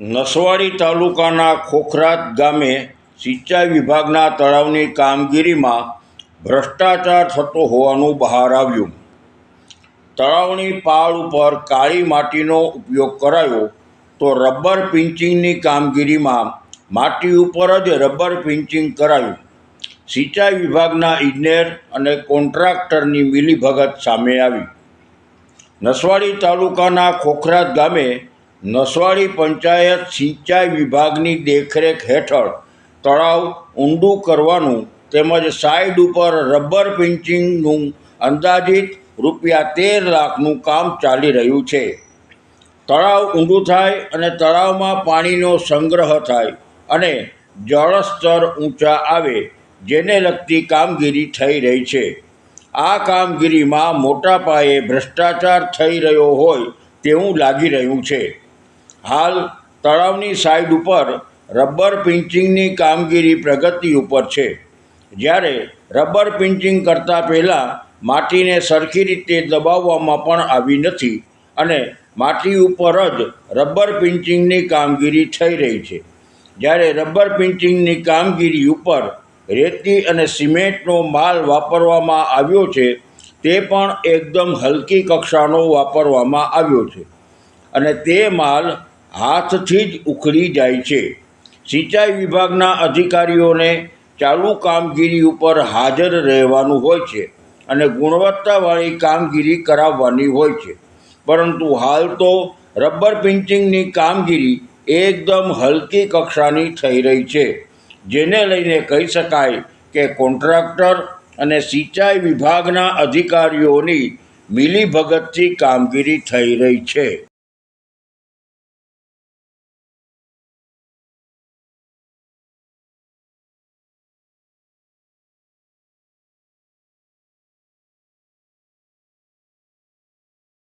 નસવાડી તાલુકાના ખોખરાત ગામે સિંચાઈ વિભાગના તળાવની કામગીરીમાં ભ્રષ્ટાચાર થતો હોવાનું બહાર આવ્યું. તળાવની પાળ ઉપર કાળી માટીનો ઉપયોગ કરાયો તો રબર પિંચિંગની કામગીરીમાં માટી ઉપર જ રબર પિંચિંગ કરાયું. સિંચાઈ વિભાગના ઇજનેર અને કોન્ટ્રાક્ટરની મિલીભગત સામે આવી. નસવાડી તાલુકાના ખોખરાત ગામે નસવાડી પંચાયત સિંચાઈ વિભાગની દેખરેખ હેઠળ તળાવ ઊંડું કરવાનું તેમજ સાઈડ ઉપર રબર પિંચિંગનું અંદાજિત રૂપિયા તેર લાખનું કામ ચાલી રહ્યું છે. તળાવ ઊંડું થાય અને તળાવમાં પાણીનો સંગ્રહ થાય અને જળસ્તર ઊંચા આવે જેને લગતી કામગીરી થઈ રહી છે. આ કામગીરીમાં મોટા પાયે ભ્રષ્ટાચાર થઈ રહ્યો હોય તેવું લાગી રહ્યું છે. હાલ તળાવની સાઈડ ઉપર રબર પિંચિંગની કામગીરી પ્રગતિ ઉપર છે. જ્યારે રબર પિંચિંગ કરતાં પહેલાં માટીને સરખી રીતે દબાવવામાં પણ આવી નથી અને માટી ઉપર જ રબર પિંચિંગની કામગીરી થઈ રહી છે. જ્યારે રબર પિંચિંગની કામગીરી ઉપર રેતી અને સિમેન્ટનો માલ વાપરવામાં આવ્યો છે, તે પણ એકદમ હલકી કક્ષાનો વાપરવામાં આવ્યો છે. અને તે માલ હાથથી જ ઉખડી જાય છે. સિંચાઈ વિભાગના અધિકારીઓને ચાલુ કામગીરી ઉપર હાજર રહેવાનું હોય છે અને ગુણવત્તાવાળી કામગીરી કરાવવાની હોય છે. પરંતુ હાલ તો રબર પિન્ચિંગની કામગીરી એકદમ હલકી કક્ષાની થઈ રહી છે. જેને લઈને કહી શકાય કે કોન્ટ્રાક્ટર અને સિંચાઈ વિભાગના અધિકારીઓની મિલીભગતથી કામગીરી થઈ રહી છે.